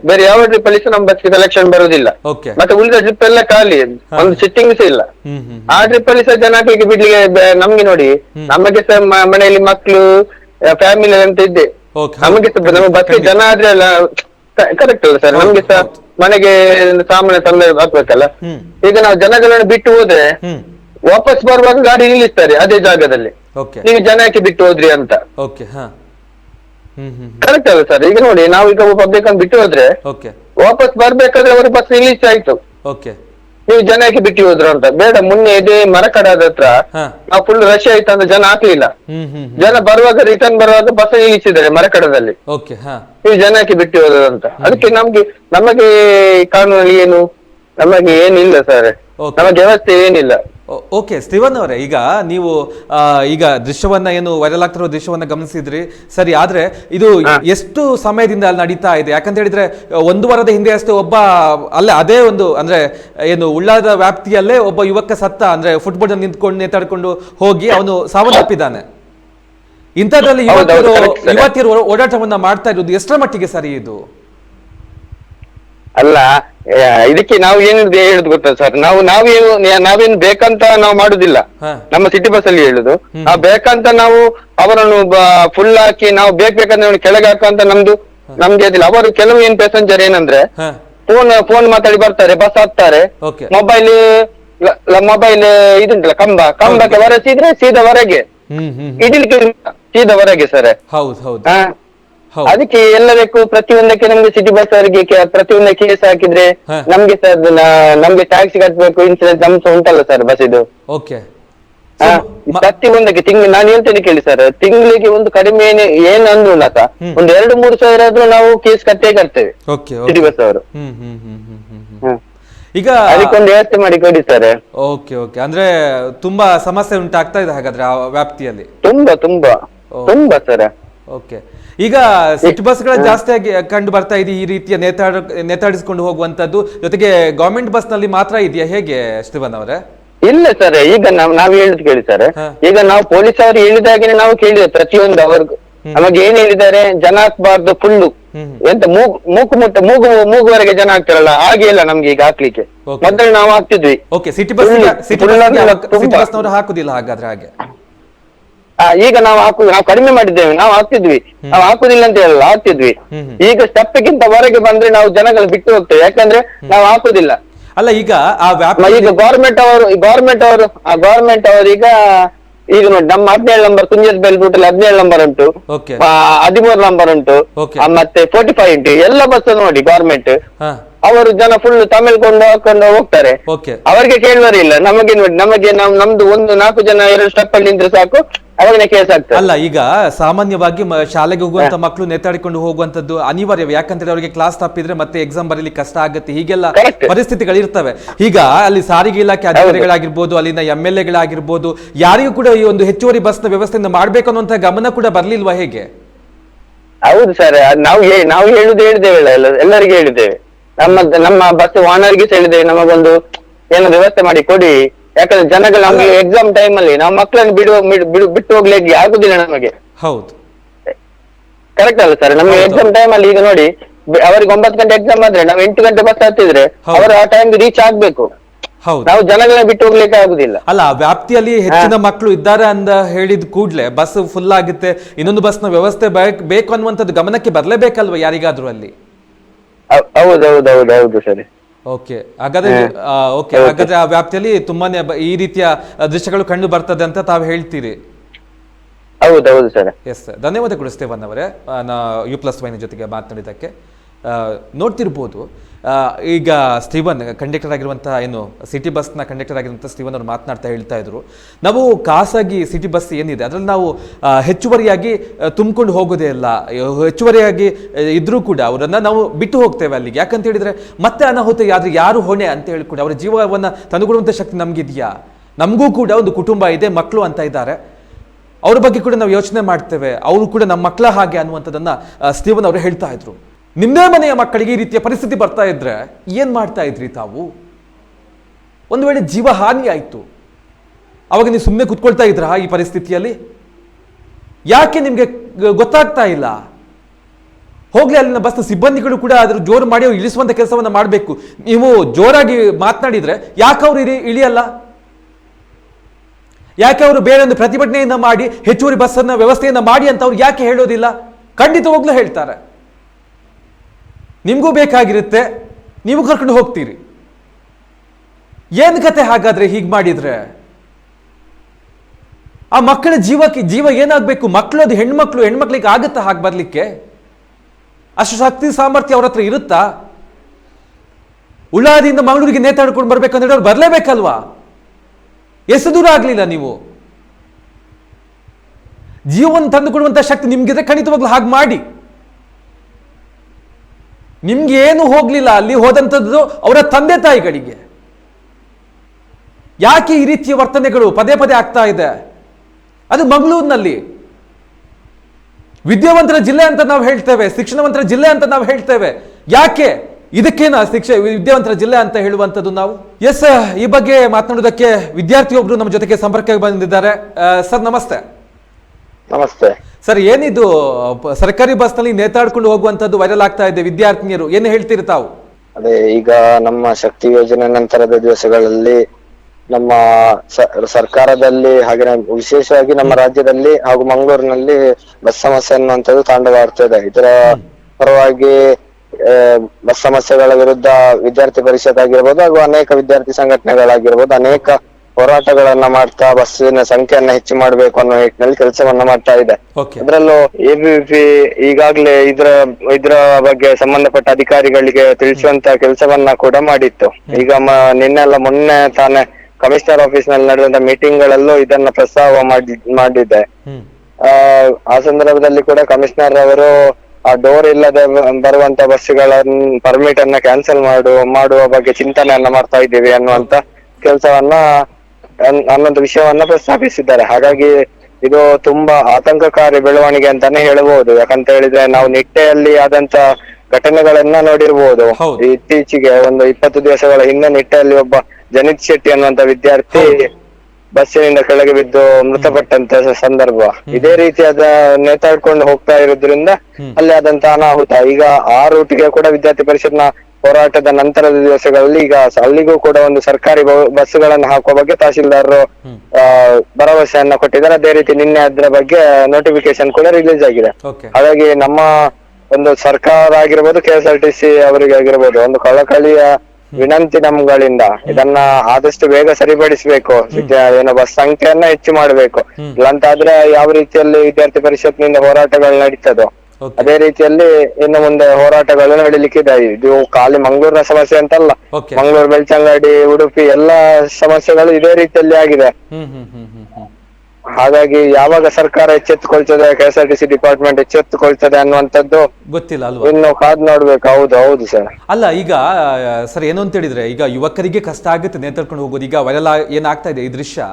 ಬೇರೆ ಯಾವ ಟ್ರಿಪ್ ಅಲ್ಲಿ ನಮ್ ಬಸ್ ಕಲೆಕ್ಷನ್ ಬರುದಿಲ್ಲ. ಮತ್ತೆ ಉಳಿದ ಟ್ರಿಪ್ ಎಲ್ಲ ಖಾಲಿ. ಒಂದು ಸಿಟ್ಟಿಂಗ್ ಸಹ ಇಲ್ಲ. ಆ ಟ್ರಿಪ್ ಅಲ್ಲಿ ಸಹ ಜನ ಹಾಕ್ಲಿಕ್ಕೆ ಬಿಡ್ಲಿಕ್ಕೆ ನಮ್ಗೆ ನೋಡಿ ನಮಗೆ ಸಹ ಮನೆಯಲ್ಲಿ ಮಕ್ಳು ಫ್ಯಾಮಿಲಿ ಅಂತ ಇದ್ದೆ ನಮಗೆ ಸಹ ನಮ್ಮ ಬಸ್ಗೆ ಜನ ಆದ್ರೆ ಅಲ್ಲ ಕರೆಕ್ಟ್ ಅಲ್ಲ ಸರ್. ನಮ್ಗೆ ಸಹ ಮನೆಗೆ ಸಾಮಾನ್ಯ ತಂದ್ರೆ ಹಾಕ್ಬೇಕಲ್ಲ. ಈಗ ನಾವು ಜನಗಳನ್ನ ಬಿಟ್ಟು ಹೋದ್ರೆ ವಾಪಸ್ ಬರುವಾಗ ಗಾಡಿ ನಿಲ್ಲಿಸ್ತಾರೆ ಅದೇ ಜಾಗದಲ್ಲಿ. ಓಕೆ ನೀವು ಜನ ಯಾಕೆ ಬಿಟ್ಟು ಹೋದ್ರಿ ಅಂತ. ಓಕೆ ಹಾ. ಹ್ಮ್ ಹ್ಮ್ ಕರೆಕ್ಟ್ ಅಲ್ಲ ಸರ್ ಈಗ ನೋಡಿ ನಾವು ಈಗ ಪಬ್ಲಿಕ್ ಅನ್ನು ಬಿಟ್ಟು ಹೋದ್ರೆ ಓಕೆ ವಾಪಸ್ ಬರ್ಬೇಕಾದ್ರೆ ಅವರು ಬಸ್ ನಿಲ್ಲಿಸ್ ಆಯ್ತು. ಓಕೆ ನೀವು ಜನ ಯಾಕೆ ಬಿಟ್ಟು ಹೋದ್ರು ಅಂತ. ಬೇಡ ಮುನ್ನೆ ಇದೇ ಮರಕಡಾದ ಹತ್ರ ಹಾ. ನಾವು ಫುಲ್ ರಶ್ ಆಯ್ತು ಅಂತ ಜನ ಹಾಕ್ಲಿಲ್ಲ ಹ್ಮ್ ಹ್ಮ್ ಜನ ಬರುವಾಗ ರಿಟರ್ನ್ ಬರುವಾಗ ಬಸ್ ನಿಲ್ಲಿಸಿದ್ದಾರೆ ಮರಕಡದಲ್ಲಿ. ಓಕೆ ಹಾ. ನೀವು ಜನ ಯಾಕೆ ಬಿಟ್ಟು ಹೋದ್ರು ಅಂತ. ಅದಕ್ಕೆ ನಮ್ಗೆ ನಮಗೆ ಕಾನೂನಲ್ಲಿ ಏನು ನಮಗೆ ಏನಿಲ್ಲ ಸರ್. ನಮಗೆ ವ್ಯವಸ್ಥೆ ಏನಿಲ್ಲ. ಓಕೆ ಸ್ಟಿವನ್ ಅವರೇ ಈಗ ನೀವು ಈಗ ದೃಶ್ಯವನ್ನ ಏನು ವೈರಲ್ ಆಗ್ತಿರೋ ದೃಶ್ಯವನ್ನ ಗಮನಿಸಿದ್ರಿ. ಸರಿ ಆದ್ರೆ ಇದು ಎಷ್ಟು ಸಮಯದಿಂದ ಅಲ್ಲಿ ನಡೀತಾ ಇದೆ? ಯಾಕಂತ ಹೇಳಿದ್ರೆ ಒಂದು ವಾರದ ಹಿಂದೆ ಅಷ್ಟೇ ಒಬ್ಬ ಅಲ್ಲೇ ಅದೇ ಒಂದು ಅಂದ್ರೆ ಏನು ಉಳ್ಳಾದ ವ್ಯಾಪ್ತಿಯಲ್ಲೇ ಒಬ್ಬ ಯುವಕ ಸತ್ತ ಅಂದ್ರೆ ಫುಟ್ಬಾಲ್ ನಿಂತ್ಕೊಂಡು ನೇತಾಡ್ಕೊಂಡು ಹೋಗಿ ಅವನು ಸಾವನ್ನಪ್ಪಿದ್ದಾನೆ. ಇಂಥದ್ರಲ್ಲಿ ಯುವತಿಯರು ಯುವತಿಯರು ಓಡಾಟವನ್ನ ಮಾಡ್ತಾ ಇರೋದು ಎಷ್ಟರ ಮಟ್ಟಿಗೆ ಸರಿ ಇದು? ಅಲ್ಲ ಇದಕ್ಕೆ ನಾವು ಏನು ಹೇಳುದು ಗೊತ್ತಾ ಸರ್? ನಾವು ನಾವೇನು ನಾವೇನು ಬೇಕಂತ ನಾವು ಮಾಡುದಿಲ್ಲ. ನಮ್ಮ ಸಿಟಿ ಬಸ್ ಅಲ್ಲಿ ಹೇಳುದು. ನಾವು ಬೇಕಂತ ನಾವು ಅವರನ್ನು ಫುಲ್ ಹಾಕಿ ನಾವು ಬೇಕ್ ಬೇಕಂತ ಅವ್ರನ್ನ ಕೆಳಗೆ ಹಾಕಂತ ನಮ್ದು ನಮ್ಗೆ ಅದಿಲ್ಲ ಅವರು ಕೆಲವು ಏನ್ ಪ್ಯಾಸೆಂಜರ್ ಏನಂದ್ರೆ ಫೋನ್ ಫೋನ್ ಮಾತಾಡಿ ಬರ್ತಾರೆ ಬಸ್ ಹತ್ತಾರೆ ಮೊಬೈಲ್ ಮೊಬೈಲ್ ಇದುಂಟಲ್ಲ ಕಂಬ. ಕಂಬಕ್ಕೆ ಹೊರಸಿದ್ರೆ ಸೀದಾ ಹೊರಗೆ. ಇಡಿಲಿಕ್ಕೆ ಸೀದಾ ಹೊರಗೆ ಸರ್. ಹೌದು ಹೌದು. ಅದಕ್ಕೆ ಎಲ್ಲದಕ್ಕೂ ಪ್ರತಿಯೊಂದಕ್ಕೆ ನಮ್ಗೆ ಸಿಟಿ ಬಸ್ ಅವರಿಗೆ ಪ್ರತಿಯೊಂದ ಕೇಸ್ ಹಾಕಿದ್ರೆ. ನಮ್ಗೆ ಸರ್ ನಮ್ಗೆ ಟ್ಯಾಕ್ಸಿ ಕಟ್ಬೇಕು ಇನ್ಸೂರೆನ್ಸ್ ನಮ್ ಸಹ ಉಂಟಲ್ಲ ಸರ್ ಬಸ್ ಇದು. ಓಕೆ ಒಂದಕ್ಕೆ ತಿಂಗ್ಳು ನಾನು ಹೇಳ್ತೇನೆ ಕೇಳಿ ಸರ್ ತಿಂಗಳಿಗೆ ಒಂದು ಕಡಿಮೆ ಏನ್- ಅಂದ್ರು ನಾಕ. ಒಂದು ಎರಡು ಮೂರು ಸಾವಿರ ಆದ್ರೂ ನಾವು ಕೇಸ್ ಕಟ್ಟೇ ಕಟ್ತೇವೆ. ಸಿಟಿ ಬಸ್ ಅವರು. ಈಗ ಅದಕ್ಕೊಂದು ವ್ಯವಸ್ಥೆ ಮಾಡಿ ಕೊಡಿ ಸರ್ ಓಕೆ ಓಕೆ ಅಂದ್ರೆ ತುಂಬಾ ಸಮಸ್ಯೆ ಉಂಟಾಗ್ತಾ ಇದೆ ಹಾಗಾದ್ರೆ ಆ ವ್ಯಾಪ್ತಿಯಲ್ಲಿ? ತುಂಬಾ ತುಂಬಾ. ತುಂಬಾ ಸರ್ ಓಕೆ ಈಗ ಸಿಟಿ ಬಸ್ಗಳ ಜಾಸ್ತಿ ಆಗಿ ಕಂಡು ಬರ್ತಾ ಇದೆ ಈ ರೀತಿಯ ನೇತಾಡ ನೇತಾಡಿಸಿಕೊಂಡು ಹೋಗುವಂತದ್ದು ಜೊತೆಗೆ ಗವರ್ಮೆಂಟ್ ಬಸ್ನಲ್ಲಿ ಮಾತ್ರ ಇದೆಯಾ? ಹೇಗೆ ಶ್ರೀವನ್ ಅವರೇ? ಇಲ್ಲ ಸರ್ ಈಗ ನಾವ್ ನಾವ್ ಹೇಳಿದ್ ಕೇಳಿ ಸರ್. ಈಗ ನಾವು ಪೊಲೀಸ್ ಅವರು ಹೇಳಿದಾಗೆ ನಾವು ಕೇಳಿದೆ ಪ್ರತಿಯೊಂದು ಅವ್ರಿಗೂ. ನಮಗೆ ಏನ್ ಹೇಳಿದ್ದಾರೆ? ಜನ ಹಾಕ್ಬಾರ್ದು ಫುಲ್ಲು. ಎಂತ ಮೂಗು ಮೂಕು ಮುಟ್ಟ ಮೂಗು ಮೂಗುವರೆಗೆ ಜನ ಆಗ್ತಾರಲ್ಲ ಹಾಗೆ ಇಲ್ಲ ನಮ್ಗೆ ಈಗ ಹಾಕ್ಲಿಕ್ಕೆ. ಮೊದಲು ನಾವು ಹಾಕ್ತಿದ್ವಿ. Okay city bus city bus ಹಾಕುದಿಲ್ಲ ಹಾಗಾದ್ರೆ ಹಾಗೆ. ಆ, ಈಗ ನಾವು ಹಾಕುದು ನಾವು ಕಡಿಮೆ ಮಾಡಿದ್ದೇವೆ ನಾವು ಹಾಕ್ತಿದ್ವಿ. ನಾವು ಹಾಕುದಿಲ್ಲ ಅಂತ ಹೇಳಲ್ಲ ಹಾಕ್ತಿದ್ವಿ. ಈಗ ಸ್ಟೆಪ್ಗಿಂತ ಹೊರಗೆ ಬಂದ್ರೆ ನಾವು ಜನಗಳು ಬಿಟ್ಟು ಹೋಗ್ತೇವೆ. ಯಾಕಂದ್ರೆ ನಾವು ಹಾಕುದಿಲ್ಲ. ಅಲ್ಲ ಈಗ ಆ ಮ- ವ್ಯಾಪ್ತಿ ಈಗ ಗವರ್ಮೆಂಟ್ ಅವರು ಗವರ್ಮೆಂಟ್ ಅವರು ಗವರ್ಮೆಂಟ್ ಅವರು ಈಗ ಈಗ ನೋಡಿ ನಮ್ಮ ಹದಿನೇಳು ನಂಬರ್ ತುಂಜದ ಬೆಲ್ ರೂಟ್ ಅಲ್ಲಿ ಹದಿನೇಳು ನಂಬರ್ ಉಂಟು. ಓಕೆ ಆ, ಹದಿಮೂರು ನಂಬರ್ ಉಂಟು. Okay. ಆ, ಮತ್ತೆ ಫೋರ್ಟಿ ಫೈವ್ ಉಂಟು. ಎಲ್ಲ ಬಸ್ ನೋಡಿ ಗೌರ್ಮೆಂಟ್ ಹಾ. ಅವರು ಜನ ಫುಲ್ ತಮಿಳ್ ಕೊಂಡು ಹಾಕೊಂಡು ಹೋಗ್ತಾರೆ. ಓಕೆ ಅವರಿಗೆ ಕೇಳುವರಿ ಇಲ್ಲ. ನಮಗೆ ನಮಗೆ ನಮ್ ನಮ್ದು ಒಂದು ನಾಲ್ಕು ಜನ ಎರಡು ಸ್ಟೆಪ್ ಅಲ್ಲಿ ನಿಂತ್ರೆ ಸಾಕು. ಅವಾಗನೇ ಕೇಸ್ ಆಗ್ತದೆ. ಅಲ್ಲ ಈಗ ಸಾಮಾನ್ಯವಾಗಿ ಮ- ಶಾಲೆಗೆ ಹೋಗುವಂತ ಮಕ್ಕಳು ನೇತಾಡಿಕೊಂಡು ಹೋಗುವಂತದ್ದು ಅನಿವಾರ್ಯ ಯಾಕಂದ್ರೆ ಅವರಿಗೆ ಕ್ಲಾಸ್ ತಪ್ಪಿದ್ರೆ ಮತ್ತೆ ಎಕ್ಸಾಮ್ ಬರೀಲಿಕ್ಕೆ ಕಷ್ಟ ಆಗುತ್ತೆ. ಹೀಗೆಲ್ಲ Correct. ಪರಿಸ್ಥಿತಿಗಳು ಇರ್ತವೆ. ಈಗ ಅಲ್ಲಿ ಸಾರಿಗೆ ಇಲಾಖೆ ಅಧಿಕಾರಿಗಳಾಗಿರ್ಬೋದು ಅಲ್ಲಿನ ಎಂ ಎಲ್ ಎಗಳಾಗಿರ್ಬೋದು ಯಾರಿಗೂ ಕೂಡ ಈ ಒಂದು ಹೆಚ್ಚುವರಿ ಬಸ್ನ ವ್ಯವಸ್ಥೆಯಿಂದ ಮಾಡ್ಬೇಕು ಅನ್ನುವಂತ ಗಮನ ಕೂಡ ಬರ್ಲಿಲ್ವಾ ಹೇಗೆ? ಹೌದು ಸರ್. ನಾವು ಹೇ- ನಾವು ಹೇಳುದು ಹೇಳಿದ್ದೇವೆ ಎಲ್ಲರಿಗೂ ಎಲ್ಲರಿಗೆ ಹೇಳಿದ್ದೇವೆ ನಮ್ಮ ನಮ್ಮ ಬಸ್ ಓನರ್ಗೆ ಹೇಳಿದೆ ನಮಗೊಂದು ಏನೋ ವ್ಯವಸ್ಥೆ ಮಾಡಿ ಕೊಡಿ. ಯಾಕಂದ್ರೆ ಜನಗಳು ನಮಗೆ ಎಕ್ಸಾಮ್ ಟೈಮ್ ಅಲ್ಲಿ ನಾವು ಮಕ್ಕಳನ್ನು ಬಿಡುವ ಬಿಡು- ಬಿಡು- ಬಿಟ್ಟು ಹೋಗ್ಲಿಕ್ಕೆ ಆಗುದಿಲ್ಲ ನಮಗೆ. ಹೌದು. ಕರೆಕ್ಟ್ ಅಲ್ಲ ಸರ್ ನಮ್ಗೆ ಎಕ್ಸಾಮ್ ಟೈಮ್ ಅಲ್ಲಿ ಈಗ ನೋಡಿ ಅವರಿಗೆ ಒಂಬತ್ತು ಗಂಟೆ ಎಕ್ಸಾಮ್ ಆದ್ರೆ ನಾವು ಎಂಟು ಗಂಟೆ ಬಸ್ ಹತ್ತಿದ್ರೆ. ಅವರು ಆ ಟೈಮ್ ರೀಚ್ ಆಗ್ಬೇಕು. ಹೌದು. ನಾವು ಜನಗಳನ್ನ ಬಿಟ್ಟು ಹೋಗ್ಲಿಕ್ಕೆ ಆಗುದಿಲ್ಲ. ಅಲ್ಲ ವ್ಯಾಪ್ತಿಯಲ್ಲಿ ಹೆಚ್ಚಿನ ಮಕ್ಕಳು ಇದ್ದಾರೆ ಅಂತ ಹೇಳಿದ ಕೂಡ್ಲೆ ಬಸ್ ಫುಲ್ ಆಗುತ್ತೆ ಇನ್ನೊಂದು ಬಸ್ನ ವ್ಯವಸ್ಥೆ ಬೇಕು ಅನ್ನುವಂಥದ್ದು ಗಮನಕ್ಕೆ ಬರಲೇಬೇಕಲ್ವಾ ಯಾರಿಗಾದ್ರೂ ಅಲ್ಲಿ? ಸರಿ. ಓಕೆ ಹಾಗಾದ್ರೆ ಓಕೆ ಹಾಗಾದ್ರೆ ಆ ವ್ಯಾಪ್ತಿಯಲ್ಲಿ ತುಂಬಾನೇ ಬ- ಈ ರೀತಿಯ ಆ, ದೃಶ್ಯಗಳು ಕಂಡು ಬರ್ತದೆ ಅಂತ ತಾವು ಹೇಳ್ತೀರಿ? ಹೌದು ಹೌದು ಸರ್. ಎಸ್ ಸರ್ ಧನ್ಯವಾದಗಳು ಸ್ಟೇವನ್ ಅವರೇ. ಆ, ನಾ ಯು ಪ್ಲಸ್ ವೈನ ಜೊತೆಗೆ ಮಾತನಾಡಿದ್ದಕ್ಕೆ. ಆ, ನೋಡ್ತಿರ್ಬೋದು. ಈಗ ಸ್ಟೀವನ್ ಕಂಡಕ್ಟರ್ ಆಗಿರುವಂಥ ಏನು ಸಿಟಿ ಬಸ್ನ ಕಂಡಕ್ಟರ್ ಆಗಿರುವಂಥ ಸ್ಟೀವನ್ ಅವರು ಮಾತನಾಡ್ತಾ ಹೇಳ್ತಾ ಇದ್ರು. ನಾವು ಖಾಸಗಿ ಸಿಟಿ ಬಸ್ ಏನಿದೆ, ಅದರಲ್ಲಿ ನಾವು ಹೆಚ್ಚುವರಿಯಾಗಿ ತುಂಬಿಕೊಂಡು ಹೋಗೋದೇ ಇಲ್ಲ. ಹೆಚ್ಚುವರಿಯಾಗಿ ಇದ್ರೂ ಕೂಡ ಅವರನ್ನ ನಾವು ಬಿಟ್ಟು ಹೋಗ್ತೇವೆ ಅಲ್ಲಿಗೆ. ಯಾಕಂತ ಹೇಳಿದ್ರೆ, ಮತ್ತೆ ಅನಾಹುತ ಯಾರು ಯಾರು ಹೊಣೆ ಅಂತ ಹೇಳಿ ಕೂಡ ಅವರ ಜೀವವನ್ನು ತಂದುಕೊಡುವಂಥ ಶಕ್ತಿ ನಮಗಿದೆಯಾ? ನಮಗೂ ಕೂಡ ಒಂದು ಕುಟುಂಬ ಇದೆ ಮಕ್ಕಳು ಅಂತ ಇದ್ದಾರೆ. ಅವ್ರ ಬಗ್ಗೆ ಕೂಡ ನಾವು ಯೋಚನೆ ಮಾಡ್ತೇವೆ. ಅವರು ಕೂಡ ನಮ್ಮ ಮಕ್ಕಳ ಹಾಗೆ ಅನ್ನುವಂಥದ್ದನ್ನು ಸ್ಟೀವನ್ ಅವರು ಹೇಳ್ತಾ ಇದ್ರು. ನಿಮ್ಮದೇ ಮನೆಯ ಮಕ್ಕಳಿಗೆ ಈ ರೀತಿಯ ಪರಿಸ್ಥಿತಿ ಬರ್ತಾ ಇದ್ರೆ ಏನು ಮಾಡ್ತಾ ಇದ್ರಿ ತಾವು? ಒಂದು ವೇಳೆ ಜೀವ ಹಾನಿ ಆಯಿತು. ಅವಾಗ ನೀವು ಸುಮ್ಮನೆ ಕುತ್ಕೊಳ್ತಾ ಇದ್ರಾ ಈ ಪರಿಸ್ಥಿತಿಯಲ್ಲಿ? ಯಾಕೆ ನಿಮಗೆ ಗೊತ್ತಾಗ್ತಾ ಇಲ್ಲ? ಹೋಗ್ಲಿ ಅಲ್ಲಿನ ಬಸ್ ಸಿಬ್ಬಂದಿಗಳು ಕೂಡ ಅದ್ರ ಜೋರು ಮಾಡಿ ಅವ್ರು ಇಳಿಸುವಂತ ಕೆಲಸವನ್ನು ಮಾಡಬೇಕು. ನೀವು ಜೋರಾಗಿ ಮಾತನಾಡಿದ್ರೆ ಯಾಕೆ ಅವ್ರು ಇಳಿ ಇಳಿಯಲ್ಲ? ಯಾಕೆ ಅವರು ಬೇರೆ ಒಂದು ಪ್ರತಿಭಟನೆಯನ್ನ ಮಾಡಿ ಹೆಚ್ಚುವರಿ ಬಸ್ಸನ್ನ ವ್ಯವಸ್ಥೆಯನ್ನು ಮಾಡಿ ಅಂತ ಅವ್ರು ಯಾಕೆ ಹೇಳೋದಿಲ್ಲ? ಖಂಡಿತವಾಗ್ಲೂ ಹೇಳ್ತಾರೆ. ನಿಮಗೂ ಬೇಕಾಗಿರುತ್ತೆ, ನೀವು ಕರ್ಕೊಂಡು ಹೋಗ್ತೀರಿ. ಏನು ಕತೆ ಹಾಗಾದ್ರೆ ಹೀಗೆ ಮಾಡಿದ್ರೆ? ಆ ಮಕ್ಕಳ ಜೀವಕ್ಕೆ ಜೀವ ಏನಾಗಬೇಕು? ಮಕ್ಕಳು ಅದು ಹೆಣ್ಮಕ್ಳು, ಹೆಣ್ಮಕ್ಳಿಗೆ ಆಗುತ್ತಾ ಹಾಗೆ ಬರಲಿಕ್ಕೆ? ಅಷ್ಟು ಶಕ್ತಿ, ಸಾಮರ್ಥ್ಯ ಅವ್ರ ಹತ್ರ ಇರುತ್ತಾ? ಉಳ್ಳಾದಿಯಿಂದ ಮಂಗಳೂರಿಗೆ ನೇತಾಡ್ಕೊಂಡು ಬರ್ಬೇಕಂದ್ರೆ ಅವ್ರು ಬರಲೇಬೇಕಲ್ವಾ? ಎಷ್ಟು ದೂರ ಆಗಲಿಲ್ಲ ನೀವು? ಜೀವನ ತಂದುಕೊಡುವಂಥ ಶಕ್ತಿ ನಿಮಗಿದ್ರೆ ಖಂಡಿತವಾಗ್ಲೂ ಹಾಗೆ ಮಾಡಿ. ನಿಮ್ಗೆ ಏನು ಹೋಗ್ಲಿಲ್ಲ, ಅಲ್ಲಿ ಹೋದಂಥದ್ದು ಅವರ ತಂದೆ ತಾಯಿಗಳಿಗೆ. ಯಾಕೆ ಈ ರೀತಿಯ ವರ್ತನೆಗಳು ಪದೇ ಪದೇ ಆಗ್ತಾ ಇದೆ? ಅದು ಮಂಗಳೂರಿನಲ್ಲಿ. ವಿದ್ಯಾವಂತರ ಜಿಲ್ಲೆ ಅಂತ ನಾವು ಹೇಳ್ತೇವೆ, ಶಿಕ್ಷಣವಂತರ ಜಿಲ್ಲೆ ಅಂತ ನಾವು ಹೇಳ್ತೇವೆ. ಯಾಕೆ? ಇದಕ್ಕೇನ ಶಿಕ್ಷೆ, ವಿದ್ಯಾವಂತರ ಜಿಲ್ಲೆ ಅಂತ ಹೇಳುವಂಥದ್ದು ನಾವು? ಎಸ್ ಈ ಬಗ್ಗೆ ಮಾತನಾಡೋದಕ್ಕೆ ವಿದ್ಯಾರ್ಥಿಯೊಬ್ರು ನಮ್ಮ ಜೊತೆಗೆ ಸಂಪರ್ಕಕ್ಕೆ ಬಂದಿದ್ದಾರೆ. ಸರ್, ನಮಸ್ತೆ. ನಮಸ್ತೆ. ಸರ್, ಏನಿದು ಸರ್ಕಾರಿ ಸರ್ಕಾರಿ ಬಸ್ನಲ್ಲಿ ನೇತಾಡ್ಕೊಂಡು ಹೋಗುವಂತದ್ದು ವೈರಲ್ ಆಗ್ತಾ ಇದೆ, ವಿದ್ಯಾರ್ಥಿನಿಯರು, ಏನು ಹೇಳ್ತೀರಿ ತಾವು? ಅದೇ, ಈಗ ನಮ್ಮ ಶಕ್ತಿ ಯೋಜನೆ ನಂತರದ ದಿವಸಗಳಲ್ಲಿ ನಮ್ಮ ಸರ್ಕಾರದಲ್ಲಿ ಹಾಗೆ ವಿಶೇಷವಾಗಿ ನಮ್ಮ ರಾಜ್ಯದಲ್ಲಿ ಹಾಗೂ ಮಂಗಳೂರಿನಲ್ಲಿ ಬಸ್ ಸಮಸ್ಯೆ ಅನ್ನುವಂಥದ್ದು ತಾಂಡವಾಡ್ತಾ ಇದೆ. ಇದರ ಪರವಾಗಿ ಬಸ್ ಸಮಸ್ಯೆಗಳ ವಿರುದ್ಧ ವಿದ್ಯಾರ್ಥಿ ಪರಿಷತ್ ಆಗಿರ್ಬೋದು ಹಾಗೂ ಅನೇಕ ವಿದ್ಯಾರ್ಥಿ ಸಂಘಟನೆಗಳಾಗಿರ್ಬೋದು, ಅನೇಕ ಹೋರಾಟಗಳನ್ನ ಮಾಡ್ತಾ ಬಸ್ಸಿನ ಸಂಖ್ಯೆಯನ್ನ ಹೆಚ್ಚು ಮಾಡಬೇಕು ಅನ್ನೋ ನಿಟ್ಟಿನಲ್ಲಿ ಕೆಲಸವನ್ನ ಮಾಡ್ತಾ ಇದೆ. ಓಕೆ ಅದ್ರಲ್ಲೂ ಎಬಿಪಿ ಈಗಾಗ್ಲೇ ಇದ್ರ ಇದ್ರ ಬಗ್ಗೆ ಸಂಬಂಧಪಟ್ಟ ಅಧಿಕಾರಿಗಳಿಗೆ ತಿಳಿಸುವಂತ ಕೆಲಸವನ್ನ ಕೂಡ ಮಾಡಿತ್ತು. ಈಗ ಮ- ನಿನ್ನೆಲ್ಲ ಮೊನ್ನೆ ತಾನೇ ಕಮಿಷನರ್ ಆಫೀಸ್ನಲ್ಲಿ ನಡೆದಂತ ಮೀಟಿಂಗ್ ಗಳಲ್ಲೂ ಇದನ್ನ ಪ್ರಸ್ತಾವ ಮಾಡಿ ಮಾಡಿದ್ದೆ. ಹ್ಮ್. ಆ, ಆ ಸಂದರ್ಭದಲ್ಲಿ ಕೂಡ ಕಮಿಷನರ್ ಅವರು ಆ ಡೋರ್ ಇಲ್ಲದೆ ಬ- ಬರುವಂತ ಬಸ್ಸುಗಳನ್ನ ಪರ್ಮಿಟ್ ಅನ್ನ ಕ್ಯಾನ್ಸಲ್ ಮಾಡು ಮಾಡುವ ಬಗ್ಗೆ ಚಿಂತನೆಯನ್ನ ಮಾಡ್ತಾ ಇದ್ದೀವಿ ಅನ್ನುವಂತ ಕೆಲಸವನ್ನ ಅನ್ನೋದು ವಿಷಯವನ್ನ ಪ್ರಸ್ತಾಪಿಸಿದ್ದಾರೆ. ಹಾಗಾಗಿ ಇದು ತುಂಬಾ ಆತಂಕಕಾರಿ ಬೆಳವಣಿಗೆ ಅಂತಾನೆ ಹೇಳಬಹುದು. ಯಾಕಂತ ಹೇಳಿದ್ರೆ ನಾವು ನಿಟ್ಟೆಯಲ್ಲಿ ಆದಂತ ಘಟನೆಗಳನ್ನ ನೋಡಿರ್ಬೋದು. ಇತ್ತೀಚೆಗೆ ಒಂದು ಇಪ್ಪತ್ತು ದಿವಸಗಳ ಹಿಂದೆ ನಿಟ್ಟೆಯಲ್ಲಿ ಒಬ್ಬ ಜನಿತ್ ಶೆಟ್ಟಿ ಅನ್ನುವಂತ ವಿದ್ಯಾರ್ಥಿ ಬಸ್ಸಿನಿಂದ ಕೆಳಗೆ ಬಿದ್ದು ಮೃತಪಟ್ಟಂತ ಸಂದರ್ಭ. ಇದೇ ರೀತಿಯಾದ ನೇತಾಡ್ಕೊಂಡು ಹೋಗ್ತಾ ಇರೋದ್ರಿಂದ ಅಲ್ಲಿ ಆದಂತ ಅನಾಹುತ. ಈಗ ಆ ರೂಟ್ಗೆ ಕೂಡ ವಿದ್ಯಾರ್ಥಿ ಪರಿಷತ್ನ ಹೋರಾಟದ ನಂತರದ ದಿವಸಗಳಲ್ಲಿ ಈಗ ಅಲ್ಲಿಗೂ ಕೂಡ ಒಂದು ಸರ್ಕಾರಿ ಬಸ್ಗಳನ್ನು ಹಾಕುವ ಬಗ್ಗೆ ತಹಶೀಲ್ದಾರರು ಆ, ಭರವಸೆಯನ್ನ ಕೊಟ್ಟಿದ್ದಾರೆ. ಅದೇ ರೀತಿ ನಿನ್ನೆ ಅದ್ರ ಬಗ್ಗೆ ನೋಟಿಫಿಕೇಶನ್ ಕೂಡ ರಿಲೀಸ್ ಆಗಿದೆ. ಹಾಗಾಗಿ ನಮ್ಮ ಒಂದು ಸರ್ಕಾರ ಆಗಿರ್ಬೋದು K S R T C ಅವರಿಗೆ ಆಗಿರ್ಬೋದು ಒಂದು ಕಳಕಳಿಯ ವಿನಂತಿ ನಮ್ಗಳಿಂದ ಇದನ್ನ ಆದಷ್ಟು ಬೇಗ ಸರಿಪಡಿಸಬೇಕು. ಏನು ಬಸ್ ಸಂಖ್ಯೆಯನ್ನ ಹೆಚ್ಚು ಮಾಡಬೇಕು. ಇಲ್ಲಂತಾದ್ರೆ ಯಾವ ರೀತಿಯಲ್ಲಿ ವಿದ್ಯಾರ್ಥಿ ಪರಿಷತ್ನಿಂದ ಹೋರಾಟಗಳು ನಡೀತದೋ. ಅದೇ ರೀತಿಯಲ್ಲಿ ಇನ್ನು ಮುಂದೆ ಹೋರಾಟಗಳು ಇದೆ. ಇದು ಖಾಲಿ ಮಂಗಳೂರಿನ ಸಮಸ್ಯೆ ಅಂತಲ್ಲ. ಅಲ್ಲ ಮಂಗಳೂರು ಬೆಳ್ತಂಗಡಿ ಉಡುಪಿ ಎಲ್ಲಾ ಸಮಸ್ಯೆಗಳು ಇದೇ ರೀತಿಯಲ್ಲಿ ಆಗಿದೆ ಹ್ಮ್ ಹ್ಮ್ ಹ್ಮ್ ಹ್ಮ್ ಹ್ಮ್ ಹಾಗಾಗಿ ಯಾವಾಗ ಸರ್ಕಾರ ಎಚ್ಚೆತ್ತುಕೊಳ್ತದೆ K S R T C department ಎಚ್ಚೆತ್ತುಕೊಳ್ತದೆ ಅನ್ನುವಂಥದ್ದು ಗೊತ್ತಿಲ್ಲ ಅಲ್ವಾ? ಇನ್ನು ಕಾದ್ ನೋಡ್ಬೇಕು. ಹೌದು ಹೌದು ಸರ್. ಅಲ್ಲ ಈಗ ಸರ್ ಏನು ಅಂತ ಹೇಳಿದ್ರೆ ಈಗ ಯುವಕರಿಗೆ ಕಷ್ಟ ಆಗುತ್ತೆ ನೇತಾಡ್ಕೊಂಡು ಹೋಗೋದು. ಈಗ ವೈರಲ್ ಏನಾಗ್ತಾ ಇದೆ ಈ ದೃಶ್ಯ?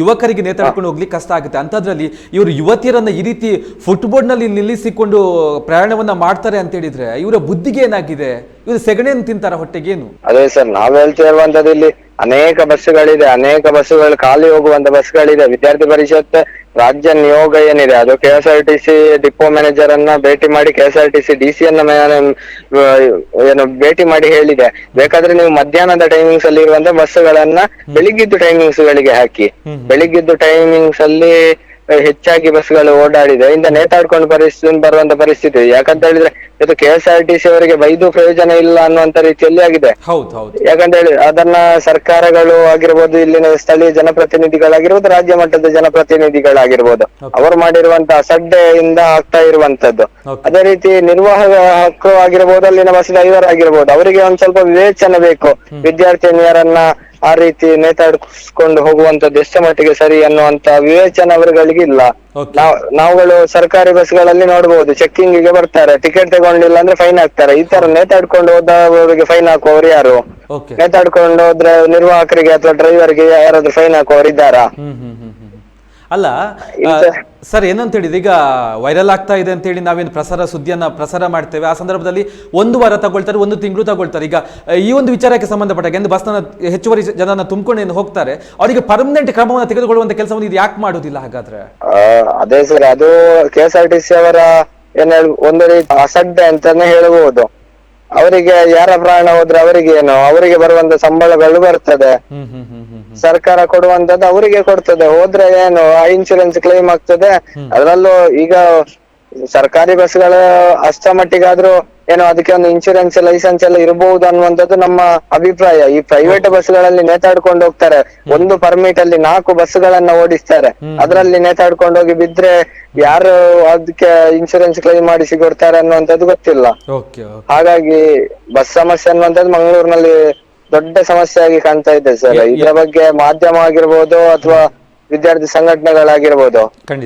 ಯುವಕರಿಗೆ ನೇತಾಡ್ಕೊಂಡು ಹೋಗ್ಲಿಕ್ಕೆ ಕಷ್ಟ ಆಗುತ್ತೆ. ಅಂಥದ್ರಲ್ಲಿ ಇವರು ಯುವತಿಯರನ್ನ ಈ ರೀತಿ ಫುಟ್ಬೋರ್ಡ್ನಲ್ಲಿ ನಿಲ್ಲಿಸಿಕೊಂಡು ಪ್ರಯಾಣವನ್ನ ಮಾಡ್ತಾರೆ ಅಂತ ಹೇಳಿದ್ರೆ ಇವರ ಬುದ್ಧಿಗೆ ಏನಾಗಿದೆ? ಇವರು ಸೆಗಣಿಯನ್ನು ತಿಂತಾರ ಹೊಟ್ಟೆಗೇನು? ಅದೇ ಸರ್ ನಾವ್ ಹೇಳ್ತಾ ಇರುವಂತದ್ದು ಇಲ್ಲಿ ಅನೇಕ ಬಸ್ಸುಗಳಿದೆ ಅನೇಕ ಬಸ್ಸುಗಳು ಖಾಲಿ ಹೋಗುವಂತ ಬಸ್ಗಳಿದೆ ವಿದ್ಯಾರ್ಥಿ ಪರಿಷತ್ ರಾಜ್ಯ ನಿಯೋಗ ಏನಿದೆ ಅದು K S R T C depot manager ಅನ್ನ ಭೇಟಿ ಮಾಡಿ K S R T C D C ಅನ್ನ ಏನು ಭೇಟಿ ಮಾಡಿ ಹೇಳಿದೆ. ಬೇಕಾದ್ರೆ ನೀವು ಮಧ್ಯಾಹ್ನದ ಟೈಮಿಂಗ್ಸ್ ಅಲ್ಲಿ ಇರುವಂತ ಬಸ್ಸುಗಳನ್ನ ಬೆಳಿಗ್ಗೆದ್ದು ಟೈಮಿಂಗ್ಸ್ ಗಳಿಗೆ ಹಾಕಿ. ಬೆಳಿಗ್ಗೆದ್ದು ಟೈಮಿಂಗ್ಸ್ ಅಲ್ಲಿ ಹೆಚ್ಚಾಗಿ ಬಸ್ಗಳು ಓಡಾಡಿದೆ. ಇಂದ ನೇತಾಡ್ಕೊಂಡು ಪರಿಸ್ಥಿತಿ ಬರುವಂತ ಪರಿಸ್ಥಿತಿ ಯಾಕಂತ ಹೇಳಿದ್ರೆ ಇದು K S R T C ಅವರಿಗೆ ಬೈದು ಪ್ರಯೋಜನ ಇಲ್ಲ ಅನ್ನುವಂತ ರೀತಿಯಲ್ಲಿ ಆಗಿದೆ. ಯಾಕಂತ ಹೇಳಿ ಅದನ್ನ ಸರ್ಕಾರಗಳು ಆಗಿರ್ಬೋದು ಇಲ್ಲಿನ ಸ್ಥಳೀಯ ಜನಪ್ರತಿನಿಧಿಗಳಾಗಿರ್ಬೋದು ರಾಜ್ಯ ಮಟ್ಟದ ಜನಪ್ರತಿನಿಧಿಗಳಾಗಿರ್ಬೋದು. ಅವರು ಮಾಡಿರುವಂತಹ ಅಸಡ್ಡೆಯಿಂದ ಆಗ್ತಾ ಇರುವಂತದ್ದು. ಅದೇ ರೀತಿ ನಿರ್ವಾಹಕ ಹಕ್ಕು ಆಗಿರ್ಬೋದು ಅಲ್ಲಿನ ಬಸ್ ಡ್ರೈವರ್ ಆಗಿರ್ಬೋದು ಅವರಿಗೆ ಒಂದ್ ಸ್ವಲ್ಪ ವಿವೇಚನೆ ಬೇಕು. ವಿದ್ಯಾರ್ಥಿನಿಯರನ್ನ ಆ ರೀತಿ ನೇತಾಡಿಸ್ಕೊಂಡು ಹೋಗುವಂತದ್ದು ಎಷ್ಟು ಮಟ್ಟಿಗೆ ಸರಿ ಅನ್ನುವಂತ ವಿವೇಚನೆ ಅವರುಗಳಿಗೆ ಇಲ್ಲ. Okay. ನಾವ್ ನಾವುಗಳು ಸರ್ಕಾರಿ ಬಸ್ಗಳಲ್ಲಿ ನೋಡಬಹುದು ಚೆಕ್ಕಿಂಗ್ಗೆ ಬರ್ತಾರೆ ಟಿಕೆಟ್ ತಗೊಂಡಿಲ್ಲ ಅಂದ್ರೆ ಫೈನ್ ಹಾಕ್ತಾರೆ ಈ ತರ ನೇತಾಡ್ಕೊಂಡು ಹೋದವರಿಗೆ ಫೈನ್ ಹಾಕುವವರು ಯಾರು? ಓಕೆ ನೇತಾಡ್ಕೊಂಡು ಹೋದ್ರೆ ನಿರ್ವಾಹಕರಿಗೆ ಅಥವಾ ಡ್ರೈವರ್ಗೆ ಯಾರಾದ್ರೂ ಫೈನ್ ಹಾಕುವವರು ಇದ್ದಾರಾ? ಹ್ಮ್ ಹ್ಮ್. ಅಲ್ಲ ಸರ್. ಏನಂತ ಹೇಳಿದ್ರೆ ಈಗ ವೈರಲ್ ಆಗ್ತಾ ಇದೆ ಅಂತ ಹೇಳಿ ನಾವೇನು ಪ್ರಸಾರ ಸುದ್ದಿಯನ್ನ ಪ್ರಸಾರ ಮಾಡ್ತೇವೆ. ಆ ಸಂದರ್ಭದಲ್ಲಿ ಒಂದು ವಾರ ತಗೊಳ್ತಾರೆ ಒಂದು ತಿಂಗಳು ತಗೊಳ್ತಾರೆ. ಈಗ ಈ ಒಂದು ವಿಚಾರಕ್ಕೆ ಸಂಬಂಧಪಟ್ಟಾಗ ಎಂದು ಬಸ್ನ ಹೆಚ್ಚುವರಿ ಜನನ ತುಂಬಿಕೊಂಡು ಏನು ಹೋಗ್ತಾರೆ ಅವರಿಗೆ ಪರ್ಮನೆಂಟ್ ಕ್ರಮವನ್ನು ತೆಗೆದುಕೊಳ್ಳುವಂತ ಕೆಲಸವನ್ನು ಇದು ಯಾಕೆ ಮಾಡೋದಿಲ್ಲ ಹಾಗಾದ್ರೆ? ಅದೇ ಸರ್ ಅದು K S R T C ಅವರ ಏನ್ ಒಂದು ರೀತಿ ಅಸಡ್ಡೆ ಅಂತಾನೆ ಹೇಳಬಹುದು. ಅವರಿಗೆ ಯಾರ ಪ್ರಾಣ ಹೋದ್ರೆ ಅವರಿಗೆ ಏನು ಅವರಿಗೆ ಬರುವಂತ ಸಂಬಳಗಳು ಬರ್ತದೆ. ಸರ್ಕಾರ ಕೊಡುವಂತದ್ದು ಅವರಿಗೆ ಕೊಡ್ತದೆ. ಹೋದ್ರೆ ಏನು ಆ ಇನ್ಶೂರೆನ್ಸ್ ಕ್ಲೈಮ್ ಆಗ್ತದೆ. ಅದರಲ್ಲೂ ಈಗ ಸರ್ಕಾರಿ ಬಸ್ಗಳ ಅಷ್ಟ ಮಟ್ಟಿಗಾದ್ರೂ ಏನೋ ಅದಕ್ಕೆ ಒಂದು ಇನ್ಶೂರೆನ್ಸ್ ಲೈಸೆನ್ಸ್ ಎಲ್ಲ ಇರಬಹುದು ಅನ್ನುವಂಥದ್ದು ನಮ್ಮ ಅಭಿಪ್ರಾಯ. ಈ ಪ್ರೈವೇಟ್ ಬಸ್ಗಳಲ್ಲಿ ನೇತಾಡ್ಕೊಂಡು ಹೋಗ್ತಾರೆ. ಒಂದು ಪರ್ಮಿಟ್ ಅಲ್ಲಿ ನಾಲ್ಕು ಬಸ್ಗಳನ್ನ ಓಡಿಸ್ತಾರೆ. ಅದರಲ್ಲಿ ನೇತಾಡ್ಕೊಂಡು ಹೋಗಿ ಬಿದ್ರೆ ಯಾರು ಅದಕ್ಕೆ ಇನ್ಶೂರೆನ್ಸ್ ಕ್ಲೈಮ್ ಮಾಡಿಸಿ ಕೊಡ್ತಾರೆ ಅನ್ನುವಂಥದ್ದು ಗೊತ್ತಿಲ್ಲ. ಹಾಗಾಗಿ ಬಸ್ ಸಮಸ್ಯೆ ಅನ್ನುವಂಥದ್ದು ಮಂಗಳೂರಿನಲ್ಲಿ ದೊಡ್ಡ ಸಮಸ್ಯೆ ಆಗಿ ಕಾಣ್ತಾ ಇದೆ ಸರ್ ಇದರ ಬಗ್ಗೆ ಮಾಧ್ಯಮ ಆಗಿರ್ಬೋದು ಅಥವಾ ವಿದ್ಯಾರ್ಥಿ ಸಂಘಟನೆಗಳಾಗಿರ್ಬೋದು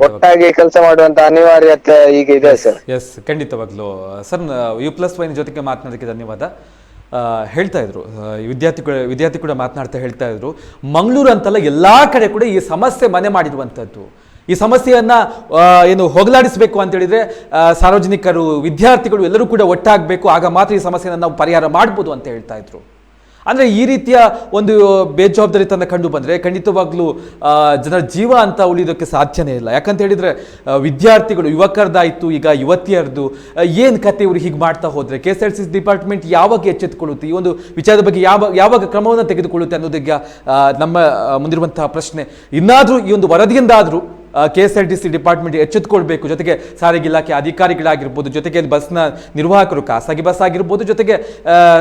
ಒಟ್ಟಾಗಿ ಕೆಲಸ ಮಾಡುವಂತ ಅನಿವಾರ್ಯತೆ ಈಗ ಇದೆ ಸರ್ ಎಸ್ ಖಂಡಿತವಾಗ್ಲೂ ಸರ್ ಯು ಪ್ಲಸ್ ವೈನ್ ಜೊತೆಗೆ ಮಾತನಾಡೋದಕ್ಕೆ ಧನ್ಯವಾದ. ಹೇಳ್ತಾ ಇದ್ರು. ಆ, ವಿದ್ಯಾರ್ಥಿ ಕೂಡ ವಿದ್ಯಾರ್ಥಿ ಕೂಡ ಮಾತನಾಡ್ತಾ ಹೇಳ್ತಾ ಇದ್ರು. ಮಂಗಳೂರು ಅಂತಲ್ಲ ಎಲ್ಲಾ ಕಡೆ ಕೂಡ ಈ ಸಮಸ್ಯೆ ಮನೆ ಮಾಡಿರುವಂಥದ್ದು ಈ ಸಮಸ್ಯೆಯನ್ನ ಏನು ಹೋಗಲಾಡಿಸಬೇಕು ಅಂತ ಹೇಳಿದ್ರೆ ಸಾರ್ವಜನಿಕರು ವಿದ್ಯಾರ್ಥಿಗಳು ಎಲ್ಲರೂ ಕೂಡ ಒಟ್ಟಾಗಬೇಕು. ಆಗ ಮಾತ್ರ ಈ ಸಮಸ್ಯೆಯನ್ನು ನಾವು ಪರಿಹಾರ ಮಾಡ್ಬೋದು ಅಂತ ಹೇಳ್ತಾ ಇದ್ರು. ಅಂದ್ರೆ ಈ ರೀತಿಯ ಒಂದು ಬೇಜವಾಬ್ದಾರಿತನ ಕಂಡು ಬಂದರೆ ಖಂಡಿತವಾಗ್ಲೂ ಜನರ ಜೀವ ಅಂತ ಉಳಿಯೋದಕ್ಕೆ ಸಾಧ್ಯನೇ ಇಲ್ಲ. ಯಾಕಂತ ಹೇಳಿದ್ರೆ ವಿದ್ಯಾರ್ಥಿಗಳು ಯುವಕರದಾಯ್ತು ಈಗ ಯುವತಿಯರದು ಏನು ಕತೆ ಇವರು ಹೀಗೆ ಮಾಡ್ತಾ ಹೋದರೆ K S R C department ಯಾವಾಗ ಎಚ್ಚೆತ್ತುಕೊಳ್ಳುತ್ತೆ? ಈ ಒಂದು ವಿಚಾರದ ಬಗ್ಗೆ ಯಾವ, ಯಾವಾಗ ಕ್ರಮವನ್ನು ತೆಗೆದುಕೊಳ್ಳುತ್ತೆ ಅನ್ನೋದಕ್ಕೆ ನಮ್ಮ ಮುಂದಿರುವಂತಹ ಪ್ರಶ್ನೆ. ಇನ್ನಾದರೂ ಈ ಒಂದು ವರದಿಯಿಂದಾದರೂ K S R T C department ಎಚ್ಚೆತ್ತುಕೊಳ್ಬೇಕು ಜೊತೆಗೆ ಸಾರಿಗೆ ಇಲಾಖೆ ಅಧಿಕಾರಿಗಳಾಗಿರ್ಬೋದು, ಜೊತೆಗೆ ಬಸ್ನ ನಿರ್ವಾಹಕರು, ಖಾಸಗಿ ಬಸ್ ಆಗಿರ್ಬೋದು, ಜೊತೆಗೆ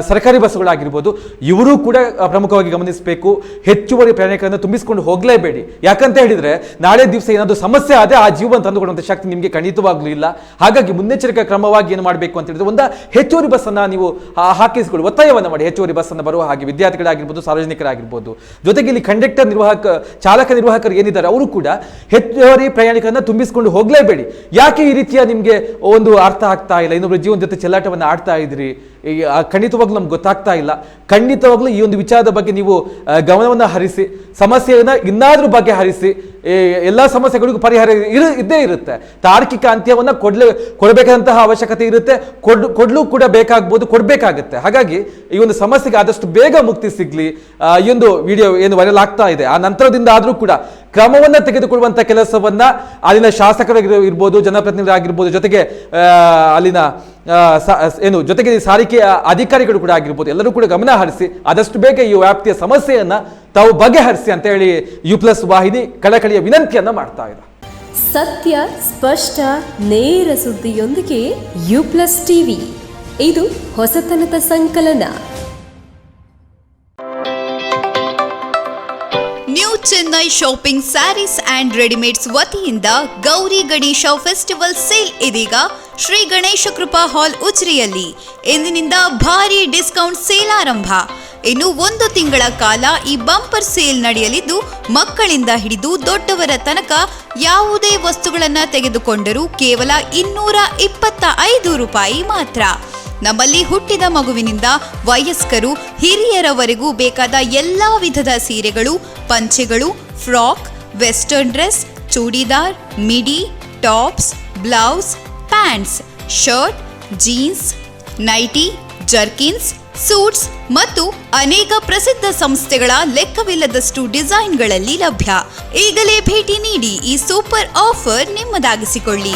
ಸರ್ಕಾರಿ ಬಸ್ಗಳಾಗಿರ್ಬೋದು ಇವರು ಕೂಡ ಪ್ರಮುಖವಾಗಿ ಗಮನಿಸಬೇಕು. ಹೆಚ್ಚುವರಿ ಪ್ರಯಾಣಿಕರನ್ನು ತುಂಬಿಸಿಕೊಂಡು ಹೋಗಲೇಬೇಡಿ. ಯಾಕಂತ ಹೇಳಿದರೆ, ನಾಳೆ ದಿವಸ ಏನಾದರೂ ಸಮಸ್ಯೆ ಆದರೆ ಆ ಜೀವನ ತಂದುಕೊಡುವಂಥ ಶಕ್ತಿ ನಿಮಗೆ ಖಂಡಿತವಾಗಲೂ ಇಲ್ಲ ಹಾಗಾಗಿ ಮುನ್ನೆಚ್ಚರಿಕೆ ಕ್ರಮವಾಗಿ ಏನು ಮಾಡಬೇಕು ಅಂತ ಹೇಳಿದ್ರೆ, ಒಂದು, ಹೆಚ್ಚುವರಿ ಬಸ್ಸನ್ನು ನೀವು ಹಾಕಿಸಿಕೊಳ್ಳಿ. ಒತ್ತಾಯವನ್ನು ಮಾಡಿ. ಹೆಚ್ಚುವರಿ ಬಸ್ಸನ್ನು ಬರುವ ಹಾಗೆ ವಿದ್ಯಾರ್ಥಿಗಳಾಗಿರ್ಬೋದು, ಸಾರ್ವಜನಿಕರಾಗಿರ್ಬೋದು. ಜೊತೆಗೆ ಇಲ್ಲಿ ಕಂಡಕ್ಟರ್ ನಿರ್ವಾಹಕ, ಚಾಲಕ ನಿರ್ವಾಹಕರು ಏನಿದ್ದಾರೆ, ಅವರು ಕೂಡ ಹೆಚ್ಚುವರಿ ಪ್ರಯಾಣಿಕರನ್ನ ತುಂಬಿಸಿಕೊಂಡು ಹೋಗಲೇಬೇಡಿ. ಯಾಕೆ ಈ ರೀತಿಯ ನಿಮಗೆ ಒಂದು ಅರ್ಥ ಆಗ್ತಾ ಇಲ್ಲ? ಇನ್ನೊಬ್ಬರ ಜೀವನ ಜೊತೆ ಚೆಲ್ಲಾಟವನ್ನು ಆಡ್ತಾ ಇದ್ರಿ. ಖಂಡಿತವಾಗ್ಲೂ ನಮ್ಗೆ ಗೊತ್ತಾಗ್ತಾ ಇಲ್ಲ. ಖಂಡಿತವಾಗ್ಲೂ ಈ ಒಂದು ವಿಚಾರದ ಬಗ್ಗೆ ನೀವು ಗಮನವನ್ನು ಹರಿಸಿ, ಸಮಸ್ಯೆಯನ್ನ ಇನ್ನಾದ್ರೂ ಬಗ್ಗೆ ಹರಿಸಿ ಎಲ್ಲ ಸಮಸ್ಯೆಗಳಿಗೂ ಪರಿಹಾರ ಇರು, ಇದ್ದೇ ಇರುತ್ತೆ. ತಾರ್ಕಿಕ ಅಂತ್ಯವನ್ನು ಕೊಡ್ಲೇ, ಕೊಡಬೇಕಾದಂತಹ ಅವಶ್ಯಕತೆ ಇರುತ್ತೆ. ಕೊಡ್, ಕೊಡ್ಲು ಕೂಡ ಬೇಕಾಗ್ಬೋದು, ಕೊಡಬೇಕಾಗುತ್ತೆ. ಹಾಗಾಗಿ ಈ ಒಂದು ಸಮಸ್ಯೆಗೆ ಆದಷ್ಟು ಬೇಗ ಮುಕ್ತಿ ಸಿಗ್ಲಿ. ಈ ಒಂದು ವಿಡಿಯೋ ಏನು ವೈರಲ್ ಆಗ್ತಾ ಇದೆ. ಆ ನಂತರದಿಂದ ಆದರೂ ಕೂಡ ಕ್ರಮವನ್ನ ತೆಗೆದುಕೊಳ್ಳುವಂತ ಕೆಲಸವನ್ನ ಅಲ್ಲಿನ ಶಾಸಕರು ಇರ್ಬೋದು, ಜನಪ್ರತಿನಿಧಿಗಳಾಗಿರ್ಬೋದು, ಜೊತೆಗೆ ಅಲ್ಲಿನ ಏನು, ಜೊತೆಗೆ ಸಾರಿಗೆ ಅಧಿಕಾರಿಗಳು ಕೂಡ ಆಗಿರ್ಬೋದು, ಎಲ್ಲರೂ ಕೂಡ ಗಮನ ಹರಿಸಿ, ಆದಷ್ಟು ಬೇಗ ಈ ವ್ಯಾಪ್ತಿಯ ಸಮಸ್ಯೆಯನ್ನ ತಾವು ಬಗೆಹರಿಸಿ ಅಂತ ಹೇಳಿ ಯು ಪ್ಲಸ್ ವಾಹಿನಿ ಕಳಕಳಿಯ ವಿನಂತಿಯನ್ನು ಮಾಡ್ತಾ ಇದೆ. ಸತ್ಯ, ಸ್ಪಷ್ಟ, ನೇರ ಸುದ್ದಿಯೊಂದಿಗೆ ಯು ಪ್ಲಸ್ ಟಿವಿ. ಇದು ಹೊಸತನದ ಸಂಕಲನ. New Chennai shopping sarees and readymades ವತಿಯಿಂದ ಗೌರಿ ಗಣೇಶ ಫೆಸ್ಟಿವಲ್ ಸೇಲ್ ಇದೀಗ ಶ್ರೀ ಗಣೇಶ ಕೃಪಾ ಹಾಲ್ ಉಚ್ರಿಯಲ್ಲಿ ಇಂದಿನಿಂದ ಭಾರೀ ಡಿಸ್ಕೌಂಟ್ ಸೇಲ್ ಆರಂಭ. ಇನ್ನು ಒಂದು ತಿಂಗಳ ಕಾಲ ಈ ಬಂಪರ್ ಸೇಲ್ ನಡೆಯಲಿದ್ದು ಮಕ್ಕಳಿಂದ ಹಿಡಿದು ದೊಡ್ಡವರ ತನಕ ಯಾವುದೇ ವಸ್ತುಗಳನ್ನು ತೆಗೆದುಕೊಂಡರೂ ಕೇವಲ ಇನ್ನೂರ ಇಪ್ಪತ್ತ ಐದು ರೂಪಾಯಿ ಮಾತ್ರ. ನಮ್ಮಲ್ಲಿ ಹುಟ್ಟಿದ ಮಗುವಿನಿಂದ ವಯಸ್ಕರು ಹಿರಿಯರವರೆಗೂ ಬೇಕಾದ ಎಲ್ಲ ವಿಧದ ಸೀರೆಗಳು, ಪಂಚೆಗಳು, frock, western dress, churidar, midi, tops, blouse, pants, shirt, jeans, nighty, jerkins, suits ಮತ್ತು ಅನೇಕ ಪ್ರಸಿದ್ಧ ಸಂಸ್ಥೆಗಳ ಲೆಕ್ಕವಿಲ್ಲದಷ್ಟು ಡಿಸೈನ್ಗಳಲ್ಲಿ ಲಭ್ಯ. ಈಗಲೇ ಭೇಟಿ ನೀಡಿ ಈ ಸೂಪರ್ ಆಫರ್ ನಿಮ್ಮದಾಗಿಸಿಕೊಳ್ಳಿ.